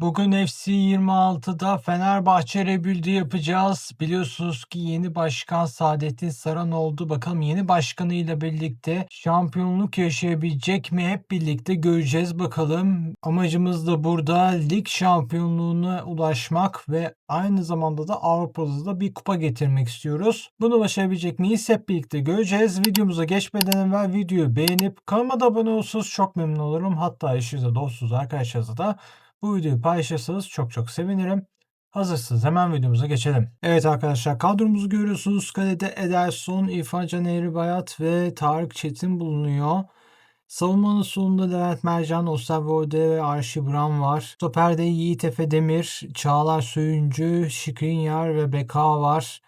Bugün FC 26'da Fenerbahçe rebuild'i yapacağız. Biliyorsunuz ki yeni başkan Saadettin Saran oldu. Bakalım yeni başkanıyla birlikte şampiyonluk yaşayabilecek mi? Hep birlikte göreceğiz bakalım. Amacımız da burada lig şampiyonluğuna ulaşmak ve aynı zamanda da Avrupa'da da bir kupa getirmek istiyoruz. Bunu başarabilecek miyiz? Hep birlikte göreceğiz. Videomuza geçmeden evvel videoyu beğenip kanalıma da abone olursanız çok memnun olurum. Hatta eşinize, dostunuz, arkadaşlarınıza da bu videoyu paylaşırsanız çok çok sevinirim. Hazırsınız hemen videomuza geçelim. Evet arkadaşlar kadromuzu görüyorsunuz. Kalede Ederson, İrfan Can Eğribayat ve Tarık Çetin bulunuyor. Savunmanın sonunda Levent Mercan, Osterwolde ve Arşi Bram var. Stoper'de Yiğit Efe Demir, Çağlar Söyüncü, Şikrinyar ve Beka var.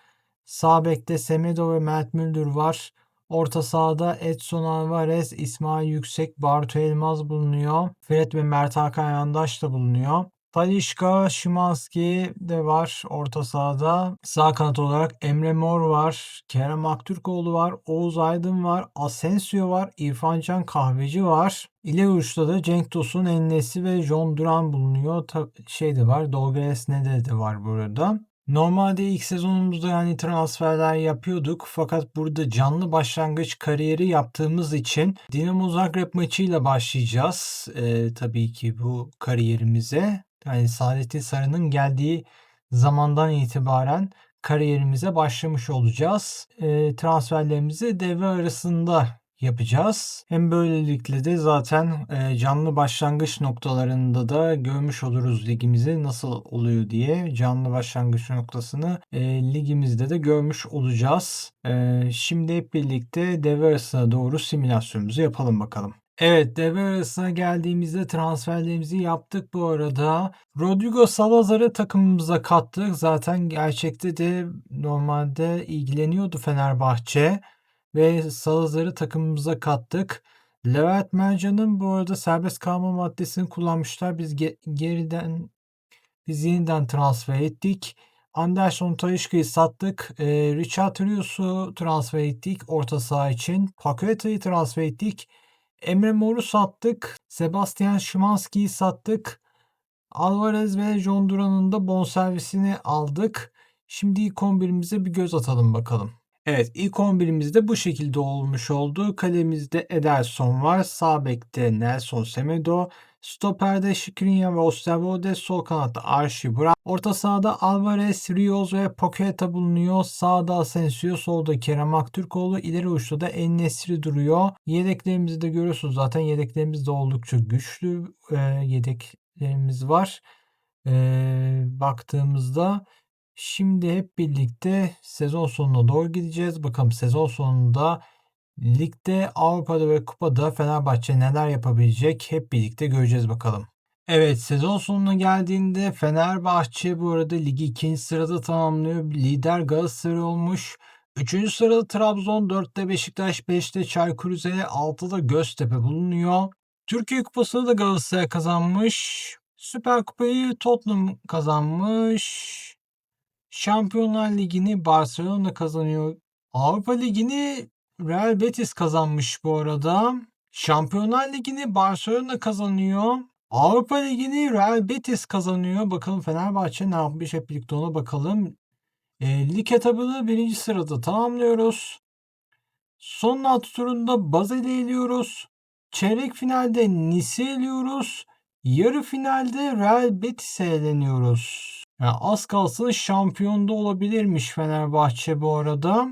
Sağ bekte Semedo ve Mert Müldür var. Orta sahada Edson Alvarez, İsmail Yüksek, Bartu Elmaz bulunuyor. Fred ve Mert Hakan Yandaş da bulunuyor. Talişka, Şimanski de var orta sahada. Sağ kanat olarak Emre Mor var. Kerem Aktürkoğlu var. Oğuz Aydın var. Asensio var. İrfan Can Kahveci var. İleri uçta da Cenk Tosun, Ennesi ve John Duran bulunuyor. Ta- şey de var. Dolga Esnede de var burada. Normalde ilk sezonumuzda yani transferler yapıyorduk fakat burada canlı başlangıç kariyeri yaptığımız için Dinamo Zagreb maçıyla başlayacağız. Ee, tabii ki bu kariyerimize. Yani Saadettin Sarı'nın geldiği zamandan itibaren kariyerimize başlamış olacağız. Ee, transferlerimizi devre arasında yapacağız. Hem böylelikle de zaten e, canlı başlangıç noktalarında da görmüş oluruz ligimizi nasıl oluyor diye. Canlı başlangıç noktasını e, ligimizde de görmüş olacağız. E, şimdi hep birlikte devre arasına doğru simülasyonumuzu yapalım bakalım. Evet devre arasına geldiğimizde transferlerimizi yaptık bu arada. Rodrigo Salazar'ı takımımıza kattık. Zaten gerçekte de normalde ilgileniyordu Fenerbahçe ve Salazar'ı takımımıza kattık. Levent Mercan'ın bu arada serbest kalma maddesini kullanmışlar. Biz ge- geriden biz yeniden transfer ettik. Anderson Talişka'yı sattık. Ee, Richard Rios'u transfer ettik orta saha için. Paqueta'yı transfer ettik. Emre Mor'u sattık. Sebastian Szymanski'yi sattık. Alvarez ve John Duran'ın da bonservisini aldık. Şimdi ilk 11'imize bir göz atalım bakalım. Evet ilk 11'imiz de bu şekilde olmuş oldu. Kalemizde Ederson var. Sağ bekte Nelson Semedo. Stoper'de Skriniar ve Osterwolde. Sol kanatta Archie Brown. Orta sahada Alvarez, Rios ve Paqueta bulunuyor. Sağda Asensio, solda Kerem Aktürkoğlu. İleri uçta da En-Nesyri duruyor. Yedeklerimizi de görüyorsunuz zaten. Yedeklerimiz de oldukça güçlü e, yedeklerimiz var. E, baktığımızda Şimdi hep birlikte sezon sonuna doğru gideceğiz. Bakalım sezon sonunda ligde, Avrupa'da ve kupada Fenerbahçe neler yapabilecek hep birlikte göreceğiz bakalım. Evet sezon sonuna geldiğinde Fenerbahçe bu arada ligi ikinci sırada tamamlıyor. Lider Galatasaray olmuş. Üçüncü sırada Trabzon, 4'te Beşiktaş, 5'te Çaykur Rizeli, 6'da Göztepe bulunuyor. Türkiye Kupası'nı da Galatasaray kazanmış. Süper Kupayı Tottenham kazanmış. Şampiyonlar Ligi'ni Barcelona kazanıyor. Avrupa Ligi'ni Real Betis kazanmış bu arada. Şampiyonlar Ligi'ni Barcelona kazanıyor. Avrupa Ligi'ni Real Betis kazanıyor. Bakalım Fenerbahçe ne yapmış hep birlikte ona bakalım. E, lig etabını birinci sırada tamamlıyoruz. Son altı turunda Bazel'i eliyoruz. Çeyrek finalde Nice'i eliyoruz. Yarı finalde Real Betis'e eleniyoruz. Yani az kalsın şampiyonda olabilirmiş Fenerbahçe bu arada.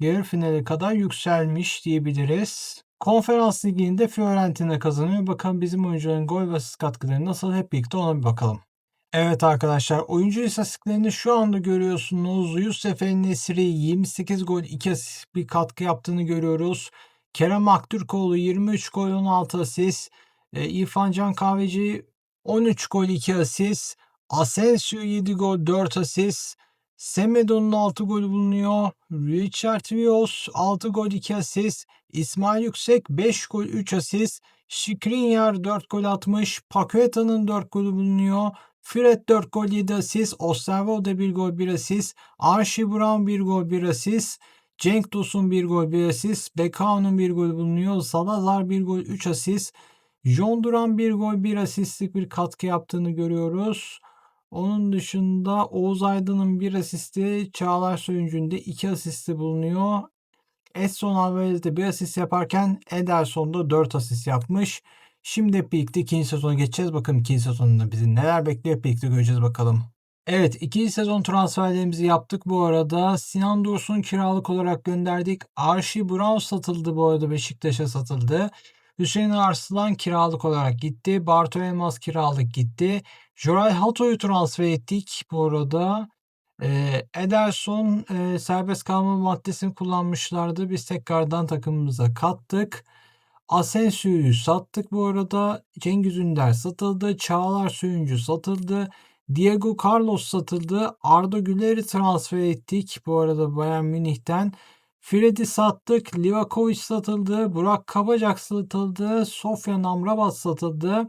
Yarı finale kadar yükselmiş diyebiliriz. Konferans liginde Fiorentina kazanıyor. Bakalım bizim oyuncuların gol ve asist katkıları nasıl hep birlikte ona bir bakalım. Evet arkadaşlar oyuncu istatistiklerini şu anda görüyorsunuz. Yusuf Nesri 28 gol 2 asist bir katkı yaptığını görüyoruz. Kerem Aktürkoğlu 23 gol 16 asist. E, İrfan Can Kahveci 13 gol 2 asist. Asensio 7 gol 4 asist. Semedo'nun 6 golü bulunuyor. Richard Rios 6 gol 2 asist. İsmail Yüksek 5 gol 3 asist. Skriniar 4 gol atmış. Paqueta'nın 4 golü bulunuyor. Fred 4 gol 7 asist. Osterwolde 1 gol 1 asist. Archie Brown 1 gol 1 asist. Cenk Tosun 1 gol 1 asist. Bekao'nun 1 gol bulunuyor. Salazar 1 gol 3 asist. John Duran bir gol bir asistlik bir katkı yaptığını görüyoruz. Onun dışında Oğuz Aydın'ın bir asisti, Çağlar Söyüncü'nün de iki asisti bulunuyor. Edson Alvarez de bir asist yaparken Ederson da 4 asist yapmış. Şimdi birlikte ikinci sezona geçeceğiz. Bakalım ikinci sezonunda bizi neler bekliyor birlikte göreceğiz bakalım. Evet ikinci sezon transferlerimizi yaptık bu arada. Sinan Dursun kiralık olarak gönderdik. Archie Brown satıldı bu arada Beşiktaş'a satıldı. Hüseyin Arslan kiralık olarak gitti. Bartu Elmas kiralık gitti. Joray Hato'yu transfer ettik bu arada. Ee, Ederson e, serbest kalma maddesini kullanmışlardı. Biz tekrardan takımımıza kattık. Asensio'yu sattık bu arada. Cengiz Ünder satıldı. Çağlar Söyüncü satıldı. Diego Carlos satıldı. Arda Güler'i transfer ettik. Bu arada Bayern Münih'ten. Fred'i sattık. Livakovic satıldı. Burak Kabacak satıldı. Sofyan Amrabat satıldı.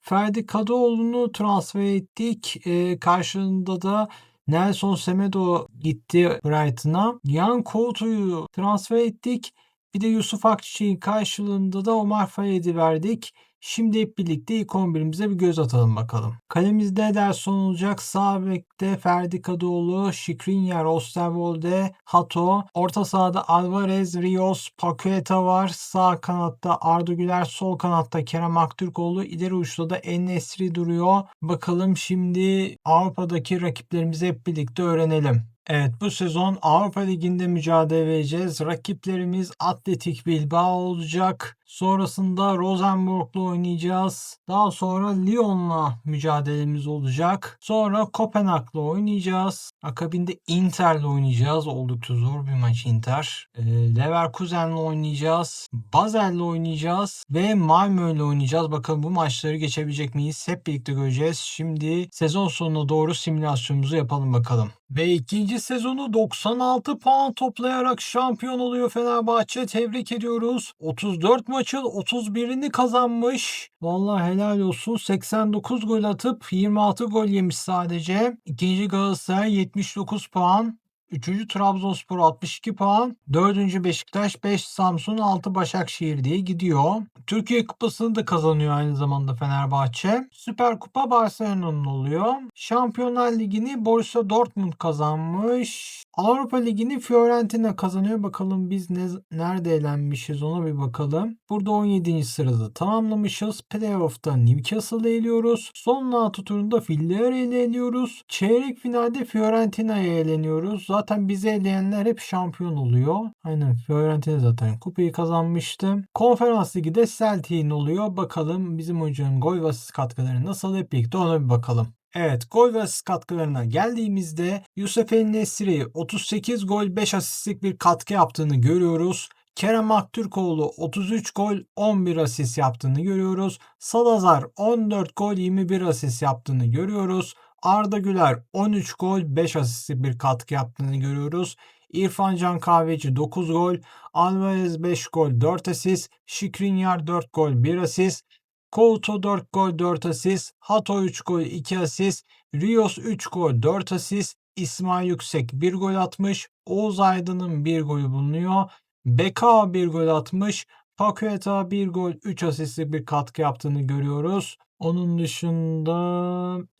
Ferdi Kadıoğlu'nu transfer ettik. Ee, karşılığında da Nelson Semedo gitti Brighton'a. Yan Couto'yu transfer ettik. Bir de Yusuf Akçiçek'in karşılığında da Omar Fayed'i verdik. Şimdi hep birlikte ilk 11'imize bir göz atalım bakalım. Kalemizde Ederson olacak. Sağ bekte Ferdi Kadıoğlu, Şikrinyer, Osterwolde, Hato. Orta sahada Alvarez, Rios, Paqueta var. Sağ kanatta Arda Güler, sol kanatta Kerem Aktürkoğlu. İleri uçta da Ennesri duruyor. Bakalım şimdi Avrupa'daki rakiplerimizi hep birlikte öğrenelim. Evet bu sezon Avrupa Ligi'nde mücadele vereceğiz. Rakiplerimiz Atletik Bilbao olacak. Sonrasında Rosenborg'la oynayacağız. Daha sonra Lyon'la mücadelemiz olacak. Sonra Kopenhag'la oynayacağız. Akabinde Inter'le oynayacağız. Oldukça zor bir maç Inter. Ee, Leverkusen'le oynayacağız. Basel'le oynayacağız. Ve Malmö'yle oynayacağız. Bakalım bu maçları geçebilecek miyiz? Hep birlikte göreceğiz. Şimdi sezon sonuna doğru simülasyonumuzu yapalım bakalım. Ve ikinci sezonu 96 puan toplayarak şampiyon oluyor Fenerbahçe. Tebrik ediyoruz. 34 maçın 31'ini kazanmış. Vallahi helal olsun. 89 gol atıp 26 gol yemiş sadece. İkinci Galatasaray 79 puan. Üçüncü Trabzonspor 62 puan. Dördüncü Beşiktaş 5 Samsun 6 Başakşehir diye gidiyor. Türkiye Kupası'nı da kazanıyor aynı zamanda Fenerbahçe. Süper Kupa Barcelona'nın oluyor. Şampiyonlar Ligi'ni Borussia Dortmund kazanmış. Avrupa Ligi'ni Fiorentina kazanıyor. Bakalım biz ne, nerede elenmişiz ona bir bakalım. Burada 17. sırada tamamlamışız. Playoff'ta Newcastle'ı eliyoruz. Son 6 turunda Villarreal'i eliyoruz. Çeyrek finalde Fiorentina'ya eleniyoruz. Zaten bizi eleyenler hep şampiyon oluyor. Aynen Fiorentina zaten kupayı kazanmıştı. Konferans Ligi de Celtic'in oluyor. Bakalım bizim hocanın gol ve asist katkıları nasıl hep birlikte ona bir bakalım. Evet gol ve asist katkılarına geldiğimizde Yusuf El Nesri 38 gol 5 asistlik bir katkı yaptığını görüyoruz. Kerem Aktürkoğlu 33 gol 11 asist yaptığını görüyoruz. Salazar 14 gol 21 asist yaptığını görüyoruz. Arda Güler 13 gol 5 asistlik bir katkı yaptığını görüyoruz. İrfan Can Kahveci 9 gol, Alvarez 5 gol 4 asist, Şikrinyar 4 gol 1 asist, Couto 4 gol 4 asist, Hato 3 gol 2 asist, Rios 3 gol 4 asist, İsmail Yüksek 1 gol atmış, Oğuz Aydın'ın 1 golü bulunuyor, Beka 1 gol atmış, Paqueta 1 gol 3 asistlik bir katkı yaptığını görüyoruz. Onun dışında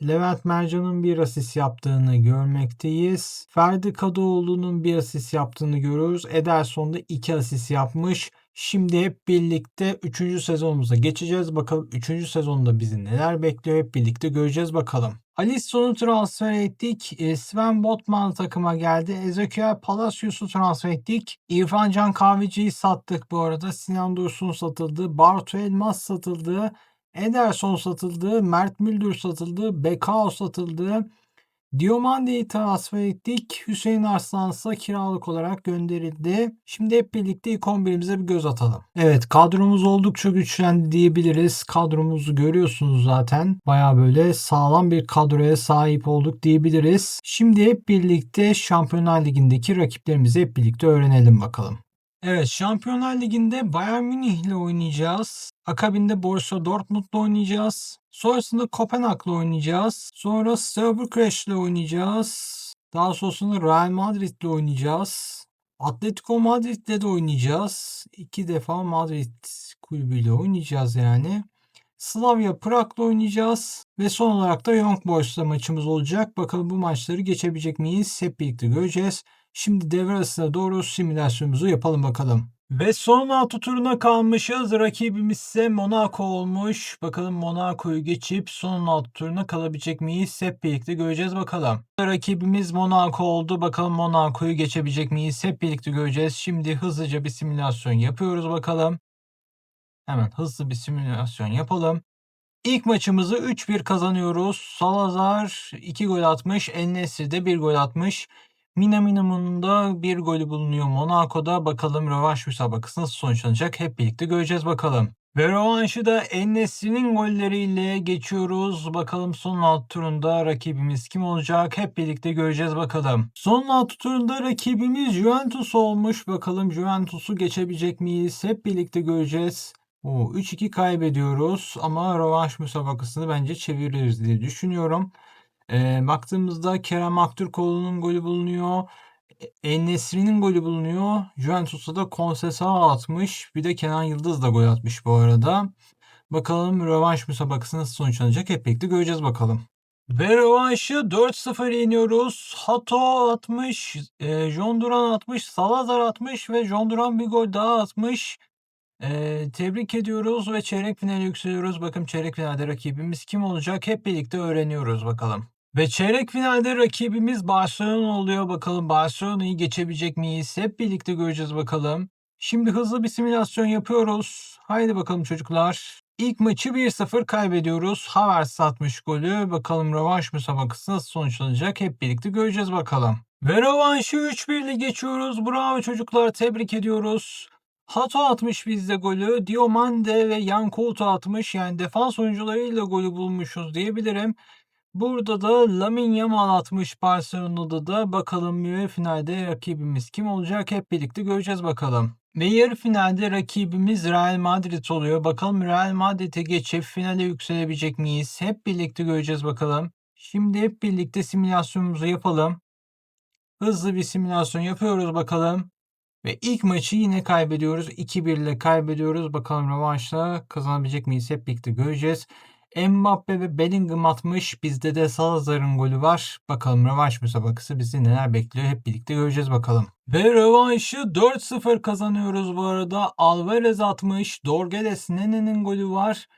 Levent Mercan'ın bir asist yaptığını görmekteyiz. Ferdi Kadıoğlu'nun bir asist yaptığını görüyoruz. Ederson da 2 asist yapmış. Şimdi hep birlikte 3. sezonumuza geçeceğiz. Bakalım 3. sezonda bizi neler bekliyor hep birlikte göreceğiz bakalım. Alisson'u transfer ettik. E, Sven Botman takıma geldi. Ezekiel Palacios'u transfer ettik. İrfan Can Kahveci'yi sattık bu arada. Sinan Dursun satıldı. Bartu Elmas satıldı. Ederson satıldı. Mert Müldür satıldı. Bekao satıldı. Diomande'yi transfer ettik. Hüseyin Arslan ise kiralık olarak gönderildi. Şimdi hep birlikte ilk 11'imize bir göz atalım. Evet kadromuz oldukça güçlendi diyebiliriz. Kadromuzu görüyorsunuz zaten. Baya böyle sağlam bir kadroya sahip olduk diyebiliriz. Şimdi hep birlikte Şampiyonlar Ligi'ndeki rakiplerimizi hep birlikte öğrenelim bakalım. Evet Şampiyonlar Ligi'nde Bayern Münih ile oynayacağız. Akabinde Borussia Dortmund'la oynayacağız. Sonrasında Kopenhag'la oynayacağız. Sonra Sturbercrash ile oynayacağız. Daha sonrasında Real Madrid ile oynayacağız. Atletico Madrid ile de oynayacağız. İki defa Madrid kulübüyle oynayacağız yani. Slavia Prag'la oynayacağız. Ve son olarak da Young Boys'la maçımız olacak. Bakalım bu maçları geçebilecek miyiz? Hep birlikte göreceğiz. Şimdi devre arasına doğru simülasyonumuzu yapalım bakalım. Ve son altı turuna kalmışız. Rakibimiz ise Monaco olmuş. Bakalım Monaco'yu geçip son altı turuna kalabilecek miyiz? Hep birlikte göreceğiz bakalım. Rakibimiz Monaco oldu. Bakalım Monaco'yu geçebilecek miyiz? Hep birlikte göreceğiz. Şimdi hızlıca bir simülasyon yapıyoruz bakalım. Hemen hızlı bir simülasyon yapalım. İlk maçımızı 3-1 kazanıyoruz. Salazar 2 gol atmış. Enesri de 1 gol atmış. Da bir golü bulunuyor Monaco'da. Bakalım rövanş müsabakası nasıl sonuçlanacak hep birlikte göreceğiz bakalım. Ve rövanşı da Enesri'nin golleriyle geçiyoruz. Bakalım son alt turunda rakibimiz kim olacak? Hep birlikte göreceğiz bakalım. Son alt turunda rakibimiz Juventus olmuş. Bakalım Juventus'u geçebilecek miyiz? Hep birlikte göreceğiz. Oo, 3-2 kaybediyoruz ama rövanş müsabakasını bence çeviririz diye düşünüyorum. Ee, baktığımızda Kerem Aktürkoğlu'nun golü bulunuyor. En-Nesyri'nin golü bulunuyor. Juventus'ta da Conceição atmış. Bir de Kenan Yıldız da gol atmış bu arada. Bakalım rövanş müsabakası nasıl sonuçlanacak hep birlikte göreceğiz bakalım. Ve rövanşı 4-0 yeniyoruz. Hato atmış, e, John Duran atmış, Salazar atmış ve John Duran bir gol daha atmış. Ee, tebrik ediyoruz ve çeyrek finale yükseliyoruz. Bakın çeyrek finalde rakibimiz kim olacak? Hep birlikte öğreniyoruz bakalım. Ve çeyrek finalde rakibimiz Barcelona oluyor. Bakalım Barcelona'yı geçebilecek miyiz? Hep birlikte göreceğiz bakalım. Şimdi hızlı bir simülasyon yapıyoruz. Haydi bakalım çocuklar. İlk maçı 1-0 kaybediyoruz. Havertz atmış golü. Bakalım rövanş müsabakası nasıl sonuçlanacak? Hep birlikte göreceğiz bakalım. Ve rövanşı 3-1 ile geçiyoruz. Bravo çocuklar. Tebrik ediyoruz. Hato atmış bizde golü. Diomande ve Yan Couto atmış. Yani defans oyuncularıyla golü bulmuşuz diyebilirim. Burada da Lamine Yamal atmış Barcelona'da da. Bakalım yarı finalde rakibimiz kim olacak? Hep birlikte göreceğiz bakalım. Ve yarı finalde rakibimiz Real Madrid oluyor. Bakalım Real Madrid'e geçip finale yükselebilecek miyiz? Hep birlikte göreceğiz bakalım. Şimdi hep birlikte simülasyonumuzu yapalım. Hızlı bir simülasyon yapıyoruz bakalım. Ve ilk maçı yine kaybediyoruz. 2-1 ile kaybediyoruz. Bakalım rövanşla kazanabilecek miyiz? Hep birlikte göreceğiz. Mbappe ve Bellingham atmış. Bizde de Salazar'ın golü var. Bakalım rövanş müsabakası bizi neler bekliyor? Hep birlikte göreceğiz bakalım. Ve rövanşı 4-0 kazanıyoruz bu arada. Alvarez atmış. Dorgeles Nene'nin golü var.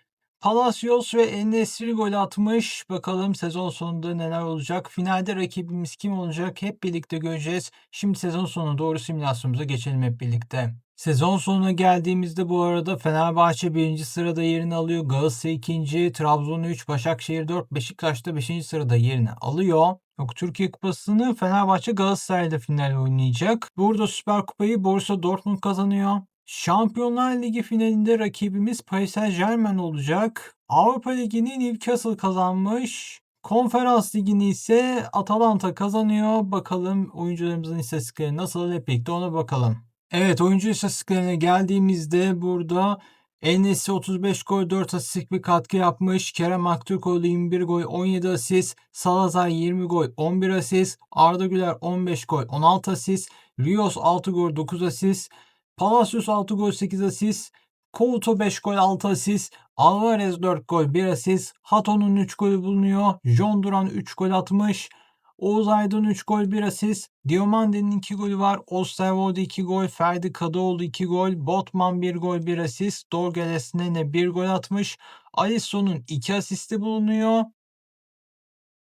Palacios ve Enesri gol atmış. Bakalım sezon sonunda neler olacak. Finalde rakibimiz kim olacak? Hep birlikte göreceğiz. Şimdi sezon sonu doğru simülasyonumuza geçelim hep birlikte. Sezon sonuna geldiğimizde bu arada Fenerbahçe 1. sırada yerini alıyor. Galatasaray 2. Trabzon 3, Başakşehir 4, Beşiktaş da 5. sırada yerini alıyor. Yok Türkiye Kupası'nı Fenerbahçe Galatasaray'la final oynayacak. Burada Süper Kupayı Borussia Dortmund kazanıyor. Şampiyonlar Ligi finalinde rakibimiz Paris Saint Germain olacak. Avrupa Ligi'ni Newcastle kazanmış. Konferans Ligi'ni ise Atalanta kazanıyor. Bakalım oyuncularımızın istatistikleri nasıl hep birlikte ona bakalım. Evet oyuncu istatistiklerine geldiğimizde burada Enes'i 35 gol 4 asistlik bir katkı yapmış. Kerem Aktürkoğlu 21 gol 17 asist. Salazar 20 gol 11 asist. Arda Güler 15 gol 16 asist. Rios 6 gol 9 asist. Palacios 6 gol 8 asist. Couto 5 gol 6 asist. Alvarez 4 gol 1 asist. Hato'nun 3 golü bulunuyor. John Duran 3 gol atmış. Oğuz Aydın 3 gol 1 asist. Diomande'nin 2 golü var. Osterwolde 2 gol. Ferdi Kadıoğlu 2 gol. Botman 1 gol 1 asist. Dorgeles Nene 1 gol atmış. Alisson'un 2 asisti bulunuyor.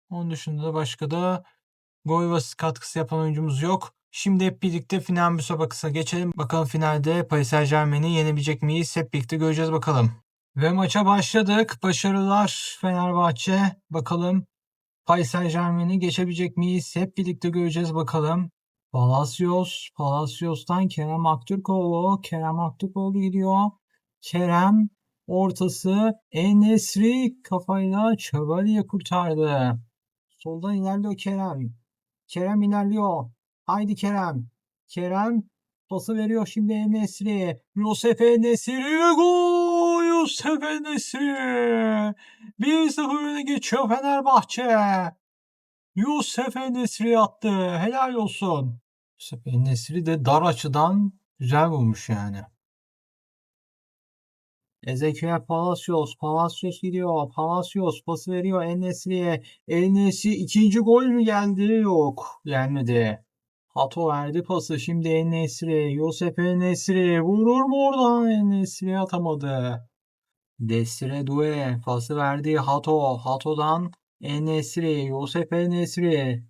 Onun dışında da başka da gol ve katkısı yapan oyuncumuz yok. Şimdi hep birlikte final müsabakasına geçelim. Bakalım finalde Paris Saint Germain'i yenebilecek miyiz? Hep birlikte göreceğiz bakalım. Ve maça başladık. Başarılar Fenerbahçe. Bakalım Paris Saint Germain'i geçebilecek miyiz? Hep birlikte göreceğiz bakalım. Palacios, Palacios'tan Kerem Aktürkoğlu. Kerem Aktürkoğlu gidiyor. Kerem ortası Enesri kafayla Çabali'ye kurtardı. Soldan ilerliyor Kerem. Kerem ilerliyor. Haydi Kerem. Kerem pası veriyor şimdi Enesri. Yusuf Enesri ve gol! Yusuf Enesri. 1-0 öne geçiyor Fenerbahçe. Yusuf Enesri attı. Helal olsun. Yusuf Enesri de dar açıdan güzel bulmuş yani. Ezekiel Palacios. Palacios gidiyor. Palacios pası veriyor En-Nesyri'ye. En-Nesyri ikinci gol mü geldi? Yok. Gelmedi. Hato verdi pası. Şimdi En-Nesyri. Yosef En-Nesyri. Vurur mu oradan? En-Nesyri atamadı. Desire Due pası verdi. Hato. Hato'dan En-Nesyri. Yosef En-Nesyri.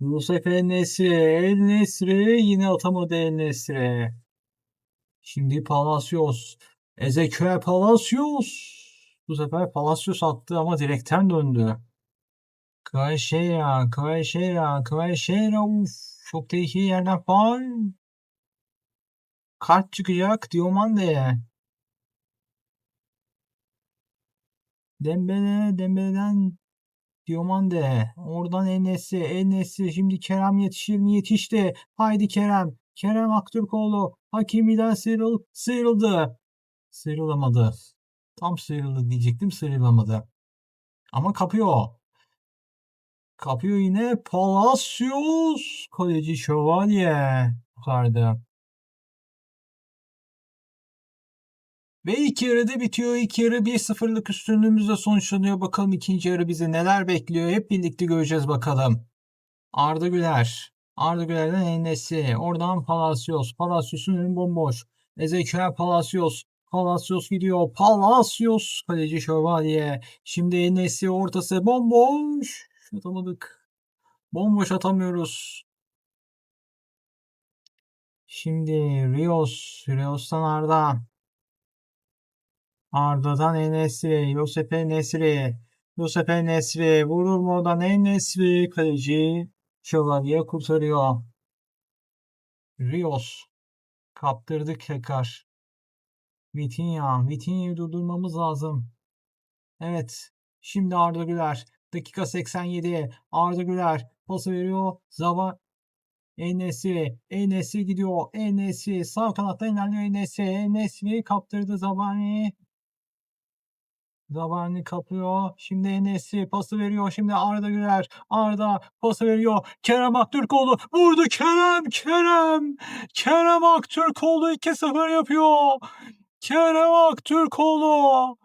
Yusuf El-Nesri, El-Nesri yine atamadı El-Nesri. Şimdi Palacios. Ezekiel Palacios. Bu sefer Palacios attı ama direkten döndü. Kvaşeya, Kvaşeya, Kvaşeya. Uf, çok tehlikeli yerden faul. Kart çıkacak Diomande'ye. Dembele, Dembele'den Diomande. Oradan Enes'i. Enes'i. Şimdi Kerem yetişir mi? Yetişti. Haydi Kerem. Kerem Aktürkoğlu. Hakimi'den sıyrıl, sıyrıldı. Sıyrılamadı. Tam sıyrıldı diyecektim. Sıyrılamadı. Ama kapıyor. Kapıyor yine Palacios. Kaleci Şövalye. Yukarıda. Ve ilk yarıda bitiyor. İlk yarı 1-0'lık üstünlüğümüzle sonuçlanıyor. Bakalım ikinci yarı bizi neler bekliyor. Hep birlikte göreceğiz bakalım. Arda Güler. Arda Güler'den Enes'i. Oradan Palacios. Palacios'un önü bomboş. Ezekiel Palacios. Palacios gidiyor. Palacios. Kaleci Şövalye. Şimdi Enes'i ortası bomboş. Atamadık. Bomboş atamıyoruz. Şimdi Rios. Rios'tan Arda. Arda'dan Enesri, Yosef Enesri, Yosef Enesri vurur mu oradan Enesri kaleci Şövalye kurtarıyor. Rios kaptırdık tekrar. Vitinha, Vitinha'yı durdurmamız lazım. Evet, şimdi Arda Güler. Dakika 87. Arda Güler pası veriyor. Zava Enes'i, Enes'i gidiyor. Enes'i sağ kanatta ilerliyor Enes'i. Enes'i kaptırdı Zabani. Zabani kapıyor. Şimdi Enes'i pası veriyor. Şimdi Arda Güler. Arda pası veriyor. Kerem Aktürkoğlu vurdu. Kerem, Kerem. Kerem Aktürkoğlu 2-0 yapıyor. Kerem Aktürkoğlu.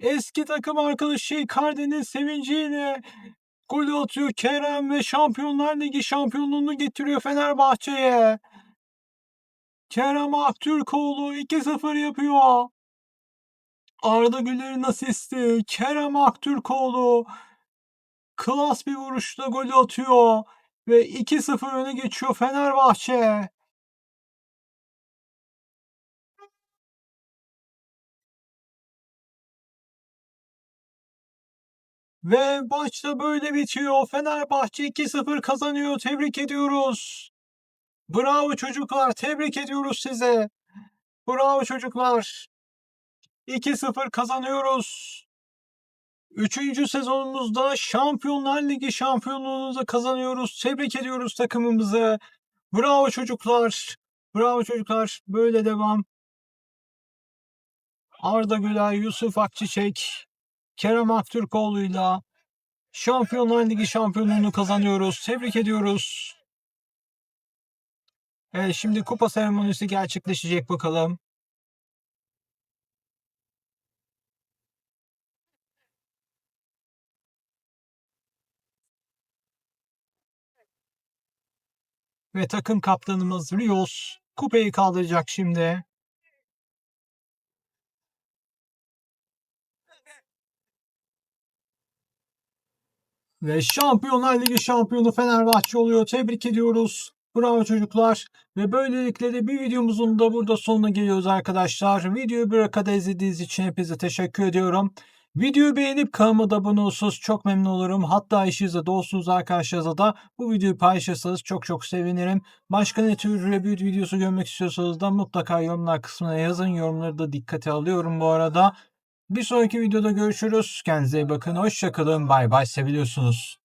Eski takım arkadaşı Icardi'nin sevinciyle gol atıyor Kerem ve Şampiyonlar Ligi şampiyonluğunu getiriyor Fenerbahçe'ye. Kerem Aktürkoğlu 2-0 yapıyor. Arda Güler'in asisti. Kerem Aktürkoğlu klas bir vuruşla gol atıyor. Ve 2-0 öne geçiyor Fenerbahçe. Ve maç da böyle bitiyor. Fenerbahçe 2-0 kazanıyor. Tebrik ediyoruz. Bravo çocuklar. Tebrik ediyoruz size. Bravo çocuklar. 2-0 kazanıyoruz. Üçüncü sezonumuzda Şampiyonlar Ligi şampiyonluğunu da kazanıyoruz. Tebrik ediyoruz takımımızı. Bravo çocuklar. Bravo çocuklar. Böyle devam. Arda Güler, Yusuf Akçiçek, Kerem Aktürkoğlu'yla Şampiyonlar Ligi şampiyonluğunu kazanıyoruz. Tebrik ediyoruz. Evet şimdi kupa seremonisi gerçekleşecek bakalım. Ve takım kaptanımız Rios kupayı kaldıracak şimdi. Ve Şampiyonlar Ligi şampiyonu Fenerbahçe oluyor. Tebrik ediyoruz. Bravo çocuklar. Ve böylelikle de bir videomuzun da burada sonuna geliyoruz arkadaşlar. Videoyu bir kadar izlediğiniz için hepinize teşekkür ediyorum. Videoyu beğenip kanalıma abone olursanız çok memnun olurum. Hatta işinizde dostunuz arkadaşlarınızla da bu videoyu paylaşırsanız çok çok sevinirim. Başka ne tür review videosu görmek istiyorsanız da mutlaka yorumlar kısmına yazın. Yorumları da dikkate alıyorum bu arada. Bir sonraki videoda görüşürüz. Kendinize iyi bakın. Hoşçakalın. Bay bay. Seviliyorsunuz.